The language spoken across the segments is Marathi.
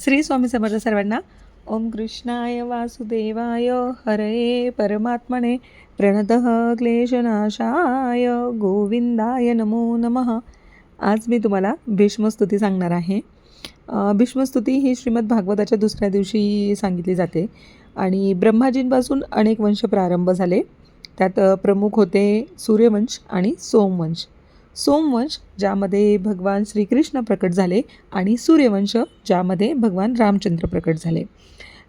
श्री स्वामी समर्थ सर्वांना ओम कृष्णाय वासुदेवाय हरये परमात्मने प्रणतः क्लेशनाशाय गोविंदाय नमो नमः. आज मी तुम्हाला भीष्मस्तुती सांगणार आहे. भीष्मस्तुती ही श्रीमद भागवताच्या दुसऱ्या दिवशी सांगितली जाते आणि ब्रह्माजींपासून अनेक वंश प्रारंभ झाले. त्यात प्रमुख होते सूर्यवंश आणि सोमवंश. सोमवंश ज्यामध्ये भगवान श्रीकृष्ण प्रकट झाले आणि सूर्यवंश ज्यामध्ये भगवान रामचंद्र प्रकट झाले.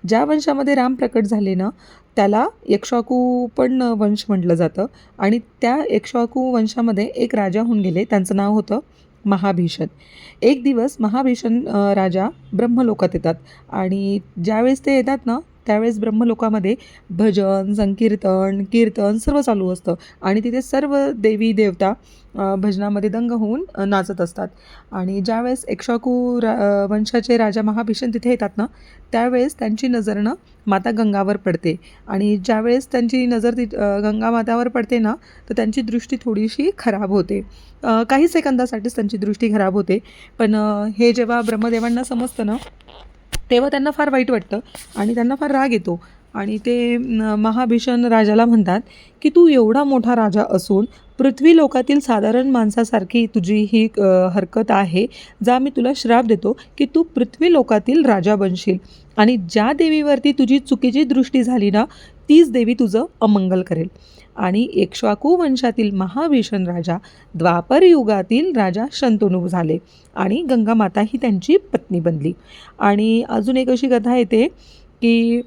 ज्या वंशामध्ये राम प्रकट झाले ना त्याला यक्षाकू पण वंश म्हटलं जातं आणि त्या यक्षाकू वंशामध्ये एक राजा होऊन गेले त्यांचं नाव होतं महाभीषण. एक दिवस महाभीषण राजा ब्रह्मलोकात येतात आणि ज्यावेळेस ते येतात ना त्यावेळेस ब्रह्मलोकामध्ये भजन संकीर्तन कीर्तन सर्व चालू असतं. आणि तिथे सर्व देवी देवता भजनामध्ये दंग होऊन नाचत असतात. आणि ज्यावेळेस एक्षाकू रा वंशाचे राजा महाभीषण तिथे येतात ना त्यावेळेस त्यांची नजरनं माता गंगावर पडते. आणि ज्यावेळेस त्यांची नजर ती गंगा मातावर पडते ना तर त्यांची दृष्टी थोडीशी खराब होते. काही सेकंदासाठीच त्यांची दृष्टी खराब होते. पण हे जेव्हा ब्रह्मदेवांना समजतं ना तेव्हा त्यांना फार वाईट वाटतं आणि त्यांना फार राग येतो. आणि ते महाभीषण राजाला म्हणतात की तू एवढा मोठा राजा असून पृथ्वी लोकातील साधारण माणसासारखी तुझी ही हरकत आहे जा मी तुला श्राप देतो की तू पृथ्वी लोकातील राजा बनशील. आणि ज्या देवीवरती तुझी चुकीची दृष्टी झाली ना तीच देवी तुझं अमंगल करेल. आणि एकश्वाकू वंशातील महाभीषण राजा द्वापर युगातील राजा शंतनू झाले आणि गंगामाता ही त्यांची पत्नी बनली. आणि अजून एक अशी कथा येते की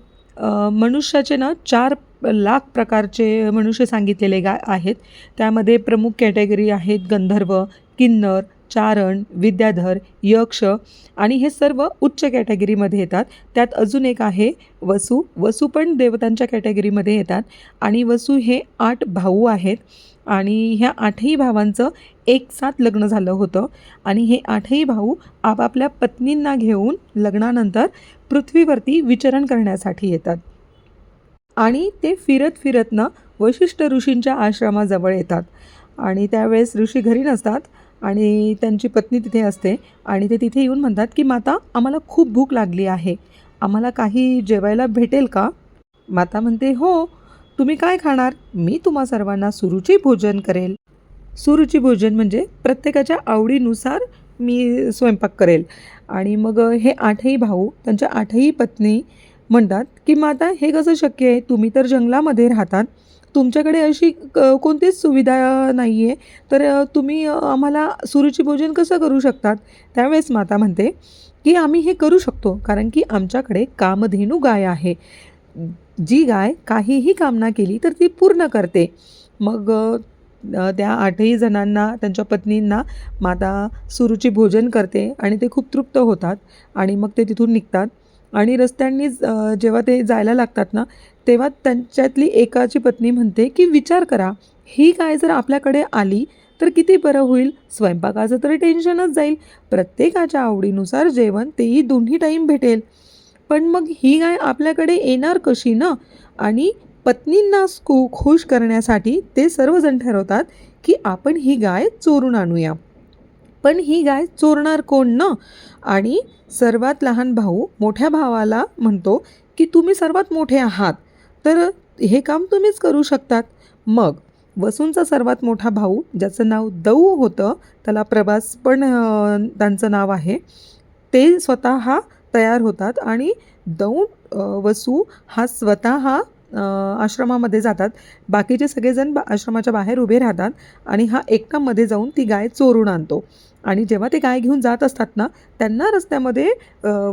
मनुष्याचे ना चार लाख प्रकारचे मनुष्य सांगितलेले गा आहेत. त्यामध्ये प्रमुख कॅटेगरी आहेत गंधर्व किन्नर चारण विद्याधर यक्ष आणि हे सर्व उच्च कॅटेगरीमध्ये येतात. त्यात अजून एक आहे वसू. वसू पण देवतांच्या कॅटेगरीमध्ये येतात आणि वसू हे आठ भाऊ आहेत आणि ह्या आठही भावांचं एक साथ लग्न झालं होतं आणि हे आठही भाऊ आपापल्या पत्नींना घेऊन लग्नानंतर पृथ्वीवरती विचरण करण्यासाठी येतात. आणि ते फिरत फिरत ना वशिष्ठ ऋषींच्या आश्रमाजवळ येतात आणि त्यावेळेस ऋषी घरी नसतात. आणि त्यांची पत्नी तिथे असते आणि ते तिथे येऊन म्हणतात की माता आम्हाला खूप भूक लागली आहे. आम्हाला काही जेवायला भेटेल का? माता म्हणते हो तुम्ही काय खाणार? मी तुम्हा सर्वांना सुरुची भोजन करेल. सुरुची भोजन म्हणजे प्रत्येकाच्या आवडीनुसार मी स्वयंपाक करेल. आणि मग हे आठही भाऊ त्यांच्या आठही पत्नी म्हणतात की माता हे कसं शक्य आहे? तुम्ही तर जंगलामध्ये राहतात. तुमच्याकडे अशी क- कोणतीच सुविधा नाही आहे तर तुम्ही आम्हाला सुरुची भोजन कसं करू शकतात? त्यावेळेस माता म्हणते की आम्ही हे करू शकतो कारण की आमच्याकडे कामधेनू गाय आहे. जी गाय काहीही कामना केली तर ती पूर्ण करते. मग त्या आठही जणांना त्यांच्या पत्नींना माता सुरूची भोजन करते आणि ते खूप तृप्त होतात आणि मग ते तिथून निघतात. आणि रस्त्यांनी जेव्हा ते जायला लागतात ना तेव्हा त्यांच्यातली एकाची पत्नी म्हणते की विचार करा ही गाय जर आपल्याकडे आली तर किती बरं होईल? स्वयंपाकाचं तर टेन्शनच जाईल. प्रत्येकाच्या आवडीनुसार जेवण तेही दोन्ही टाईम भेटेल. पण मग ही गाय आपल्याकडे येणार कशी ना? आणि पत्नींना खु खुश करण्यासाठी ते सर्वजण ठरवतात की आपण ही गाय चोरून आणूया. पण ही गाय चोरणार कोण ना? आणि सर्वात लहान भाऊ मोठ्या भावाला म्हणतो की तुम्ही सर्वात मोठे आहात तर हे काम तुम्हीच करू शकतात. मग वसूंचा सर्वात मोठा भाऊ ज्याचं नाव दऊ होतं त्याला प्रभास पण त्यांचं नाव आहे ते स्वतः तयार होतात आणि दऊ वसू हा स्वतः आश्रमामध्ये जातात. बाकीचे सगळेजण बा आश्रमाच्या बाहेर उभे राहतात आणि हा एकटामध्ये जाऊन ती गाय चोरून आणतो. आणि जेव्हा ते गाय घेऊन जात असतात ना त्यांना रस्त्यामध्ये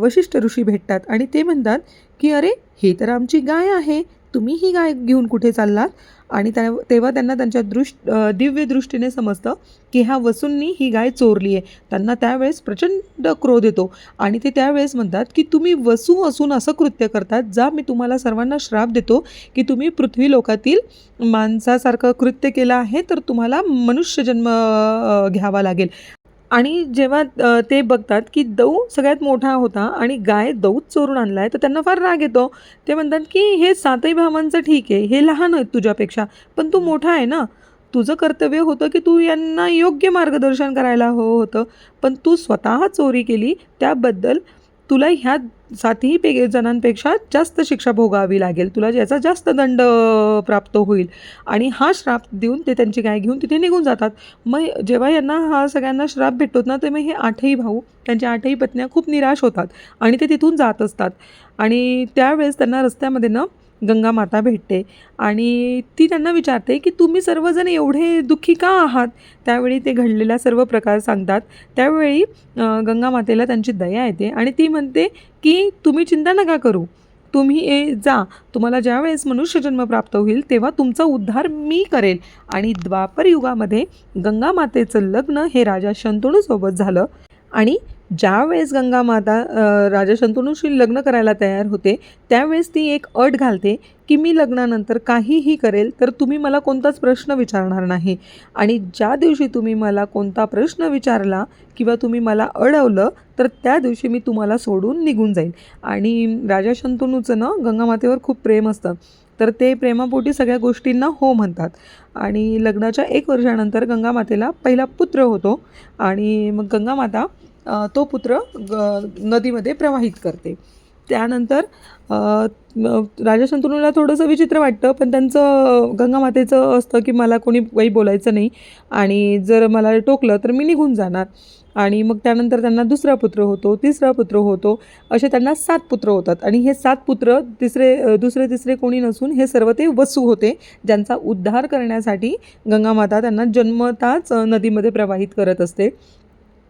वशिष्ठ ऋषी भेटतात आणि ते म्हणतात की अरे हे तर आमची गाय आहे. तुम्ही ही गाय घेऊन कुठे चाललात? आणि त्या तेव्हा त्यांना त्यांच्या दृष्ट दिव्य दृष्टीने समजतं की ह्या वसूंनी ही गाय चोरली आहे. त्यांना त्यावेळेस प्रचंड क्रोध येतो आणि ते त्यावेळेस म्हणतात की तुम्ही वसू असून असं कृत्य करतात. जा मी तुम्हाला सर्वांना श्राप देतो की तुम्ही पृथ्वी लोकातील माणसासारखं कृत्य केलं आहे तर तुम्हाला मनुष्यजन्म घ्यावा लागेल. आणि जेव्हा ते बघतात की दौ सगळ्यात मोठा होता आणि गाय दौच चोरून आणला आहे तर त्यांना फार राग येतो. ते म्हणतात की हे सातही भावांचं ठीक आहे हे लहान आहेत तुझ्यापेक्षा पण तू मोठा आहे ना. तुझं कर्तव्य होतं की तू यांना योग्य मार्गदर्शन करायला हवं होतं पण तू स्वतः चोरी केली त्याबद्दल तुला ह्या सातही पे जणांपेक्षा जास्त शिक्षा भोगावी लागेल. तुला याचा जास्त दंड प्राप्त होईल. आणि हा श्राप देऊन ते त्यांची गाय घेऊन तिथे निघून जातात. मग जेव्हा यांना हा सगळ्यांना श्राप भेटतो ना तेव्हा हे आठही भाऊ त्यांच्या आठही पत्न्या खूप निराश होतात. आणि ते तिथून जात असतात. आणि त्यावेळेस त्यांना रस्त्यामध्ये ना गंगा माता भेटते. आणि ती त्यांना विचारते की तुम्ही सर्वजण एवढे दुःखी का आहात? त्यावेळी ते घडलेला सर्व प्रकार सांगतात. त्यावेळी गंगामातेला गंगा मातेला त्यांची दया येते आणि ती म्हणते की तुम्ही चिंता नका करू. तुम्ही ए जा. तुम्हाला ज्यावेळेस मनुष्यजन्म प्राप्त होईल तेव्हा तुमचा उद्धार मी करेल. आणि द्वापर युगामध्ये गंगा मातेचं लग्न हे राजा शंतणूसोबत झालं. आणि ज्यावेळेस गंगा माता राजा शंतनूशी लग्न करायला तयार होते त्यावेळेस ती एक अट घालते की मी लग्नानंतर काहीही करेल तर तुम्ही मला कोणताच प्रश्न विचारणार नाही. आणि ज्या दिवशी तुम्ही मला कोणता प्रश्न विचारला किंवा तुम्ही मला अडवलं तर त्या दिवशी मी तुम्हाला सोडून निघून जाईल. आणि राजा शंतनूचं ना गंगामातेवर खूप प्रेम असतं. तर ते प्रेमापोटी सगळ्या गोष्टींना हो म्हणतात. आणि लग्नाच्या एक वर्षानंतर गंगामातेला पहिला पुत्र होतो. आणि मग गंगामाता तो पुत्र ग नदीमध्ये प्रवाहित करते. त्यानंतर राजा शंतनूला थोडंसं विचित्र वाटतं पण त्यांचं गंगामातेचं असतं की मला कोणी काही बोलायचं नाही. आणि जर मला टोकलं तर मी निघून जाणार. आणि मग त्यानंतर त्यांना दुसरा पुत्र होतो तिसरा पुत्र होतो असे त्यांना सात पुत्र होतात. आणि हे सात पुत्र तिसरे दुसरे तिसरे कोणी नसून हे सर्व ते वसू होते ज्यांचा उद्धार करण्यासाठी गंगामाता त्यांना जन्मताच नदीमध्ये प्रवाहित करत असते.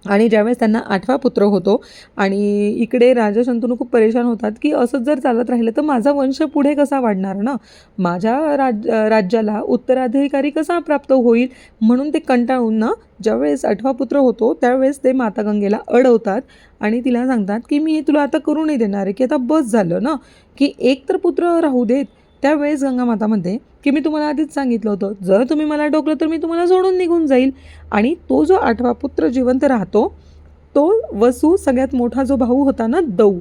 आणि ज्यावेळेस त्यांना आठवा पुत्र होतो आणि इकडे राजा शंतनू खूप परेशान होतात की असंच जर चालत राहिलं तर माझा वंश पुढे कसा वाढणार ना? माझ्या राज राज्याला उत्तराधिकारी कसा प्राप्त होईल? म्हणून ते कंटाळून ना ज्यावेळेस आठवा पुत्र होतो त्यावेळेस ते माता गंगेला अडवतात आणि तिला सांगतात की मी हे तुला आता करू नाही देणार आहे की आता बस झालं ना? की एक तर पुत्र राहू देत. त्यावेळेस गंगा माता म्हणते की मी तुम्हाला आधीच सांगितलं होतं जर तुम्ही मला डोकलं तर मी तुम्हाला सोडून निघून जाईल. आणि तो जो आठवा पुत्र जिवंत राहतो तो वसू सगळ्यात मोठा जो भाऊ होता ना दौ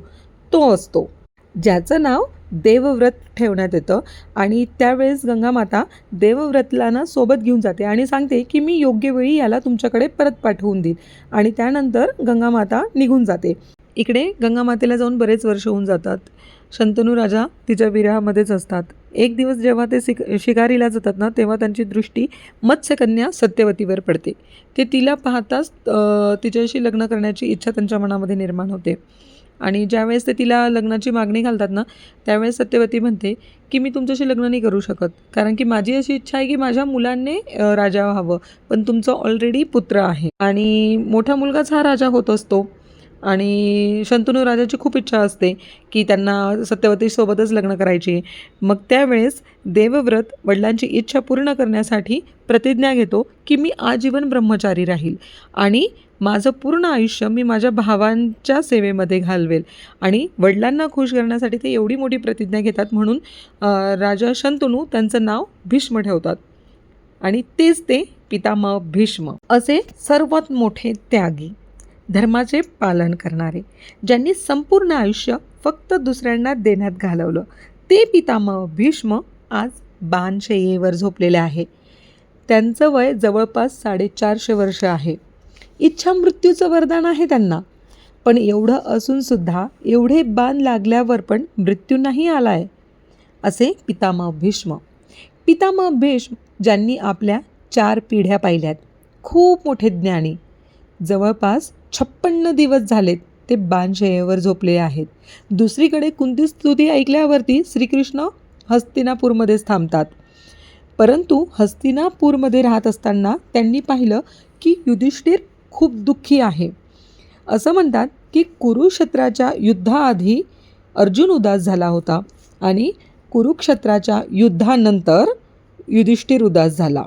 तो असतो. ज्याचं नाव देवव्रत ठेवण्यात येतं आणि त्यावेळेस गंगामाता देवव्रतला ना सोबत घेऊन जाते आणि सांगते की मी योग्य वेळी याला तुमच्याकडे परत पाठवून देईन. आणि त्यानंतर गंगामाता निघून जाते. इकडे गंगामातेला जाऊन बरेच वर्ष होऊन जातात. शंतनू राजा तिच्या विरहामध्येच असतात. एक दिवस जेव्हा ते शिक शिकारीला जातात ना तेव्हा त्यांची दृष्टी मत्स्यकन्या सत्यवतीवर पडते. ते तिला पाहताच तिच्याशी लग्न करण्याची इच्छा त्यांच्या मनामध्ये निर्माण होते. आणि ज्यावेळेस ते तिला लग्नाची मागणी घालतात ना त्यावेळेस सत्यवती म्हणते की मी तुमच्याशी लग्न नाही करू शकत. कारण की माझी अशी इच्छा आहे की माझ्या मुलांनी राजा व्हावं पण तुमचं ऑलरेडी पुत्र आहे. आणि मोठा मुलगाच हा राजा होत असतो. आणि शंतनू राजाची खूप इच्छा असते की त्यांना सत्यवतीसोबतच लग्न करायची. मग त्यावेळेस देवव्रत वडिलांची इच्छा पूर्ण करण्यासाठी प्रतिज्ञा घेतो की मी आजीवन ब्रह्मचारी राहील आणि माझं पूर्ण आयुष्य मी माझ्या भावांच्या सेवेमध्ये घालवेल. आणि वडिलांना खुश करण्यासाठी ते एवढी मोठी प्रतिज्ञा घेतात म्हणून राजा शंतनू त्यांचं नाव भीष्म ठेवतात. आणि तेच ते पितामह भीष्म असे सर्वात मोठे त्यागी. धर्माचे पालन करणारे ज्यांनी संपूर्ण आयुष्य फक्त दुसऱ्यांना देण्यात घालवलं. ते पितामह भीष्म आज बाणशयेवर झोपलेले आहे. त्यांचं वय जवळपास साडेचारशे वर्ष आहे. इच्छा मृत्यूचं वरदान आहे त्यांना. पण एवढं असूनसुद्धा एवढे बाण लागल्यावर पण मृत्यू नाही आला आहे असे पितामह भीष्म. पितामह भीष्म ज्यांनी आपल्या चार पिढ्या पाहिल्यात खूप मोठे ज्ञानी. जवळपास छप्पन्न दिवस झालेत ते बाणशयेवर झोपलेले आहेत. दुसरीकडे कुंती स्तुती ऐकल्यावरती श्रीकृष्ण हस्तिनापूरमध्येच थांबतात. परंतु हस्तिनापूरमध्ये राहत असताना त्यांनी पाहिलं की युधिष्ठिर खूप दुःखी आहे. असं म्हणतात की कुरुक्षेत्राच्या युद्धाआधी अर्जुन उदास झाला होता आणि कुरुक्षेत्राच्या युद्धानंतर युधिष्ठिर उदास झाला.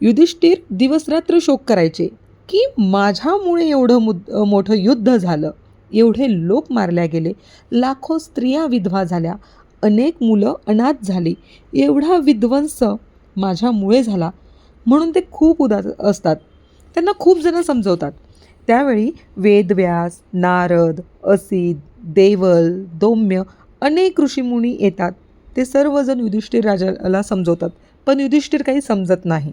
युधिष्ठिर दिवसरात्र शोक करायचे. की माझ्यामुळे एवढं मुद मोठं युद्ध झालं. एवढे लोक मारल्या गेले. लाखो स्त्रिया विधवा झाल्या. अनेक मुलं अनाथ झाली. एवढा विध्वंस माझ्यामुळे झाला. म्हणून ते खूप उदास असतात. त्यांना खूप जणं समजवतात. त्यावेळी वेदव्यास नारद असित देवल दौम्य अनेक ऋषीमुनी येतात. ते सर्वजण युधिष्ठिर राजाला समजवतात. पण युधिष्ठिर काही समजत नाही.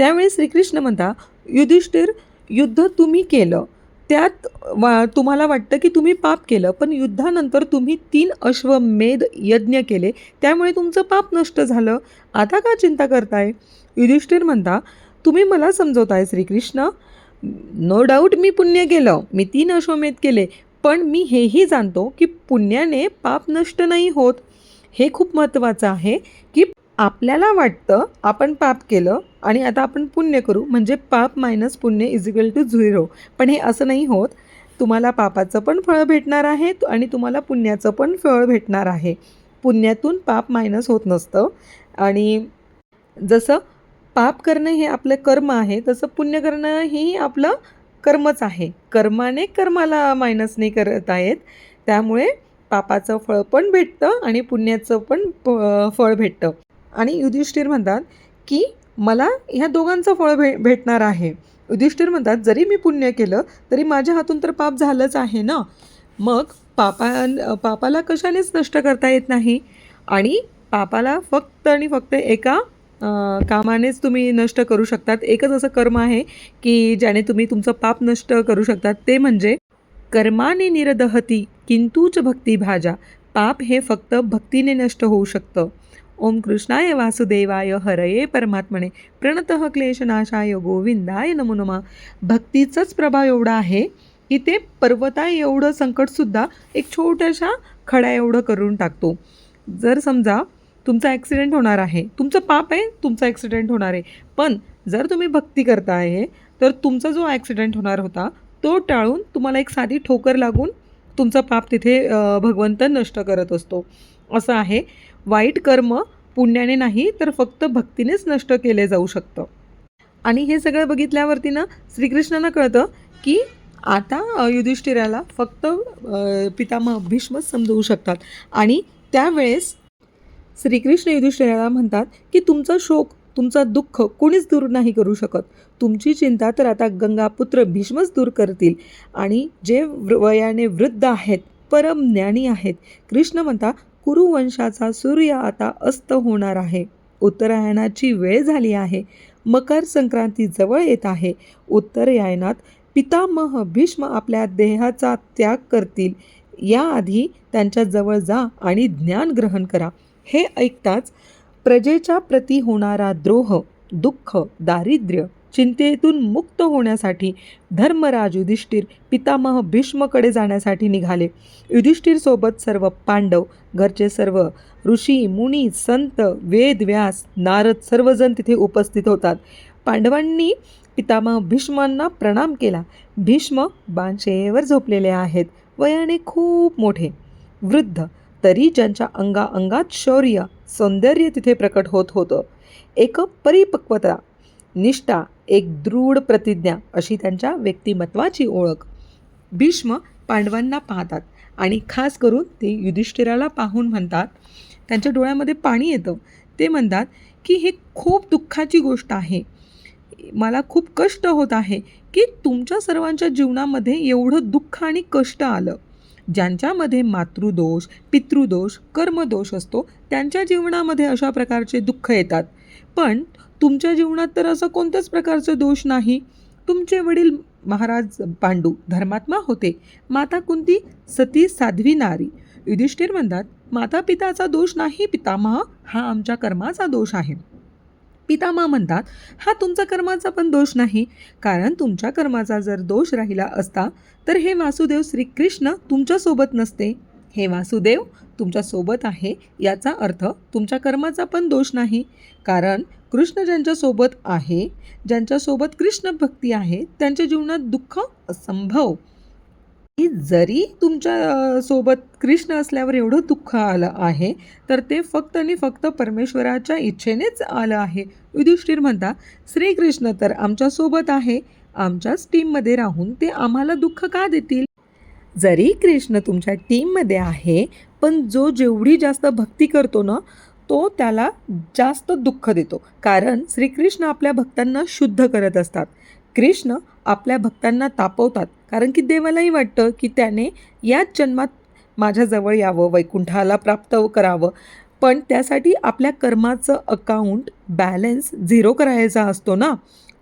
त्यावेळी श्रीकृष्ण म्हणता युधिष्ठिर युद्ध तुम्ही केलं. त्यात वा तुम्हाला वाटतं की तुम्ही पाप केलं पण युद्धानंतर तुम्ही तीन अश्वमेध यज्ञ केले. त्यामुळे तुमचं पाप नष्ट झालं. आता का चिंता करताय? युधिष्ठिर म्हणता तुम्ही मला समजवताय श्रीकृष्ण. नो डाऊट मी पुण्य केलं. मी तीन अश्वमेध केले. पण मी हेही जाणतो की पुण्याने पाप नष्ट नाही होत. हे खूप महत्त्वाचं आहे की आपल्याला वाटतं आपण पाप केलं आणि आता आपण पुण्य करू म्हणजे पाप मायनस पुण्य इज इक्वल टू झिरो पण हे असं नाही होत. तुम्हाला पापाचं पण फळ भेटणार आहे आणि तुम्हाला पुण्याचं पण फळ भेटणार आहे. पुण्यातून पाप मायनस होत नसतं. आणि जसं पाप करणं हे आपलं कर्म आहे तसं पुण्य करणं हेही आपलं कर्मच आहे. कर्माने कर्माला मायनस नाही करत आहेत. त्यामुळे पापाचं फळ पण भेटतं आणि पुण्याचं पण फळ भेटतं. आणि युधिष्ठिर म्हणतात की मला ह्या दोघांचं फळ भे भेटणार आहे. युधिष्ठिर म्हणतात जरी मी पुण्य केलं तरी माझ्या हातून तर पाप झालंच आहे ना? मग पापा पापाला कशानेच नष्ट करता येत नाही? आणि पापाला फक्त आणि फक्त एका कामानेच तुम्ही नष्ट करू शकतात. एकच असं कर्म आहे की ज्याने तुम्ही तुमचं पाप नष्ट करू शकतात. ते म्हणजे कर्माने निरदहती किंतूच भक्ती भाजा. पाप हे फक्त भक्तीने नष्ट होऊ शकतं. ओम कृष्णाय वासुदेवाय हरये परमात्मने. प्रणत क्लेशनाशाय गोविंदाय नमो नमः. भक्तीचाच प्रभाव एवढा आहे की ते पर्वता एवढं संकटसुद्धा एक छोट्याशा खड्या एवढं करून टाकतो. जर समजा तुमचा ॲक्सिडेंट होणार आहे तुमचं पाप आहे तुमचा ॲक्सिडेंट होणार आहे. पण जर तुम्ही भक्ती करता आहे तर तुमचा जो ॲक्सिडेंट होणार होता तो टाळून तुम्हाला एक साधी ठोकर लागून तुमचं पाप तिथे भगवंत नष्ट करत असतो. असं आहे. वाईट कर्म पुण्याने नाही तर फक्त भक्तीनेच नष्ट केले जाऊ शकतं. आणि हे सगळं बघितल्यावरती ना श्रीकृष्णांना कळतं की आता युधिष्ठिराला फक्त पितामह भीष्मच समजवू शकतात. आणि त्यावेळेस श्रीकृष्ण युधिष्ठिराला म्हणतात की तुमचा शोक तुमचा दुःख कोणीच दूर नाही करू शकत. तुमची चिंता तर आता गंगापुत्र भीष्मच दूर करतील. आणि जे वयाने वृद्ध आहेत परम ज्ञानी आहेत कृष्ण म्हणता कुरुवंशाचा सूर्य आता अस्त होणार आहे. उत्तरायणाची वेळ झाली आहे. मकर संक्रांती जवळ येत आहे. उत्तरायणात पितामह भीष्म आपल्या देहाचा त्याग करतील. याआधी त्यांच्याजवळ जा आणि ज्ञान ग्रहण करा. हे ऐकताच प्रजेच्या प्रती होणारा द्रोह दुःख दारिद्र्य चिंतेतून मुक्त होण्यासाठी धर्मराज युधिष्ठिर पितामह भीष्मकडे जाण्यासाठी निघाले. युधिष्ठिरसोबत सर्व पांडव घरचे सर्व ऋषी मुनी संत वेद व्यास नारद सर्वजण तिथे उपस्थित होतात. पांडवांनी पितामह भीष्मांना प्रणाम केला. भीष्म बांशेवर झोपलेले आहेत. वयाने खूप मोठे. वृद्ध तरी ज्यांच्या अंगा अंगात शौर्य सौंदर्य तिथे प्रकट होत होतं. एक परिपक्वता निष्ठा एक दृढ प्रतिज्ञा अशी त्यांच्या व्यक्तिमत्वाची ओळख. भीष्म पांडवांना पाहतात आणि खास करून ते युधिष्ठिराला पाहून म्हणतात त्यांच्या डोळ्यामध्ये पाणी येतं. ते म्हणतात की हे खूप दुःखाची गोष्ट आहे. मला खूप कष्ट होत आहे की तुमच्या सर्वांच्या जीवनामध्ये एवढं दुःख आणि कष्ट आलं. ज्यांच्यामध्ये मातृदोष पितृदोष कर्मदोष असतो त्यांच्या जीवनामध्ये अशा प्रकारचे दुःख येतात. पण तुमच्या जीवनात तर असं कोणत्याच प्रकारचं दोष नाही. तुमचे वडील महाराज पांडू धर्मात्मा होते. माता कुंती सती साध्वी नारी. युधिष्ठिर म्हणतात माता पिताचा दोष नाही पितामह हा आमच्या कर्माचा दोष आहे. पितामह म्हणतात हा तुमचा कर्माचा पण दोष नाही. कारण तुमच्या कर्माचा जर दोष राहिला असता तर हे वासुदेव श्रीकृष्ण तुमच्यासोबत नसते. हे वासुदेव तुमच्यासोबत आहे याचा अर्थ तुमच्या कर्माचा पण दोष नाही. कारण कृष्ण ज्यांच्यासोबत आहे ज्यांच्यासोबत कृष्ण भक्ती आहे त्यांच्या जीवनात दुःख असंभव. की जरी तुमच्यासोबत कृष्ण असल्यावर एवढं दुःख आलं आहे तर ते फक्त आणि फक्त परमेश्वराच्या इच्छेनेच आलं आहे. युधिष्ठिर म्हणता श्रीकृष्ण तर आमच्यासोबत आहे आमच्याच टीममध्ये राहून ते आम्हाला दुःख का देतील? जरी कृष्ण तुमच्या टीममध्ये आहे पण जो जेवढी जास्त भक्ती करतो ना तो त्याला जास्त दुःख देतो. कारण श्रीकृष्ण आपल्या भक्तांना शुद्ध करत असतात. कृष्ण आपल्या भक्तांना तापवतात. कारण की देवालाही वाटतं की त्याने याच जन्मात माझ्याजवळ यावं वैकुंठाला प्राप्त करावं. पण त्यासाठी आपल्या कर्माचं अकाउंट बॅलन्स झिरो करायचा असतो ना.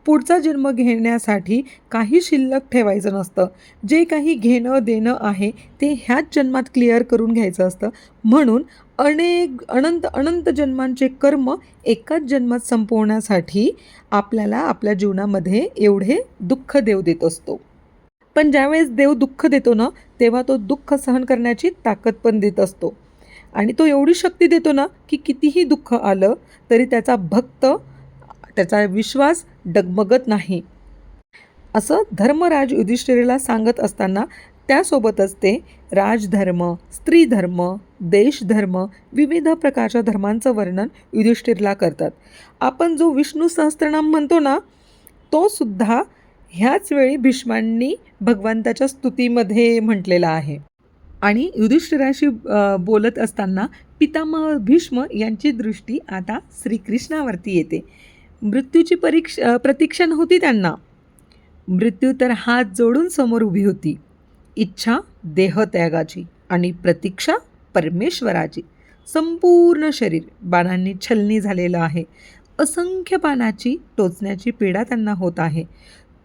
पुढचा जन्म घेण्यासाठी काही शिल्लक ठेवायचं नसतं. जे काही घेणं देणं आहे ते ह्याच जन्मात क्लिअर करून घ्यायचं असतं. म्हणून अनेक अनंत अनंत जन्मांचे कर्म एकाच जन्मात संपवण्यासाठी आपल्याला आपल्या जीवनामध्ये एवढे दुःख देव देत असतो. पण ज्यावेळेस देव दुःख देतो ना तेव्हा तो दुःख सहन करण्याची ताकद पण देत असतो. आणि तो एवढी शक्ती देतो ना की कितीही दुःख आलं तरी त्याचा भक्त त्याचा विश्वास डगमगत नाही. असं धर्मराज युधिष्ठिरेला सांगत असताना त्यासोबतच ते राजधर्म स्त्रीधर्म देशधर्म विविध प्रकारच्या धर्मांचं वर्णन युधिष्ठिरला करतात. आपण जो विष्णू सहस्त्रनाम म्हणतो ना तो सुद्धा ह्याच वेळी भीष्मांनी भगवंताच्या स्तुतीमध्ये म्हटलेला आहे. आणि युधिष्ठिराशी बोलत असताना पितामह भीष्म यांची दृष्टी आता श्रीकृष्णावरती येते. मृत्यूची परीक्ष प्रतीक्षा नव्हती त्यांना. मृत्यू तर हात जोडून समोर उभी होती. इच्छा देहत्यागाची आणि प्रतीक्षा परमेश्वराची. संपूर्ण शरीर बाणांनी छलनी झालेलं आहे. असंख्य पानाची टोचण्याची पीडा त्यांना होत आहे.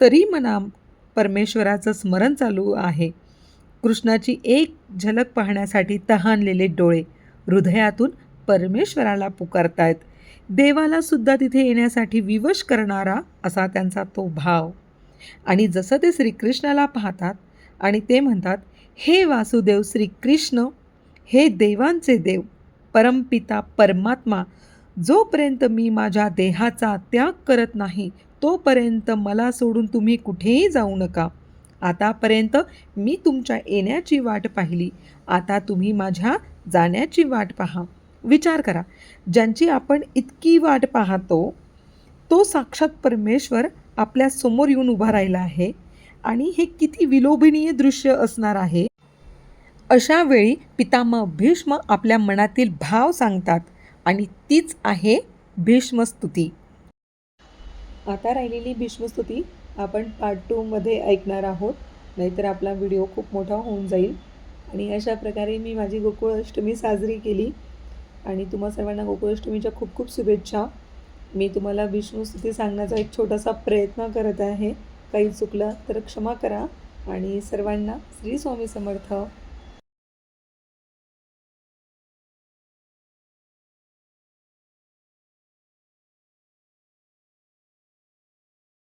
तरी मना परमेश्वराचं स्मरण चालू आहे. कृष्णाची एक झलक पाहण्यासाठी तहानलेले डोळे हृदयातून परमेश्वराला पुकारतायत. देवाला सुद्धा तिथे येण्यासाठी विवश करणारा असा त्यांचा तो भाव. आणि जसं ते श्रीकृष्णाला पाहतात आणि ते म्हणतात हे वासुदेव श्रीकृष्ण हे देवांचे देव परमपिता परमात्मा जोपर्यंत मी माझ्या देहाचा त्याग करत नाही तोपर्यंत मला सोडून तुम्ही कुठेही जाऊ नका. आतापर्यंत मी तुमच्या येण्याची वाट पाहिली. आता तुम्ही माझ्या जाण्याची वाट पहा. विचार करा. ज्यांची आपण इतकी वाट पाहतो तो साक्षात परमेश्वर आपल्यासमोर येऊन उभा राहिला आहे आणि हे किती विलोभनीय दृश्य असणार आहे. अशा वेळी पितामह भीष्म आपल्या मनातील भाव सांगतात आणि तीच आहे भीष्मस्तुती आता राहिलेली भीष्मस्तुती आपण पार्ट टूमध्ये ऐकणार आहोत नाहीतर आपला व्हिडिओ खूप मोठा होऊन जाईल. आणि अशा प्रकारे मी माझी गोकुळ अष्टमी साजरी केली. आणि तुम्हा सर्वांना गोकुळाष्टमीच्या खूप खूप शुभेच्छा. मी तुम्हाला विष्णुस्तुती सांगण्याचा एक छोटासा प्रयत्न करत आहे. काही चुकलं तर क्षमा करा. आणि सर्वांना श्री स्वामी समर्थ.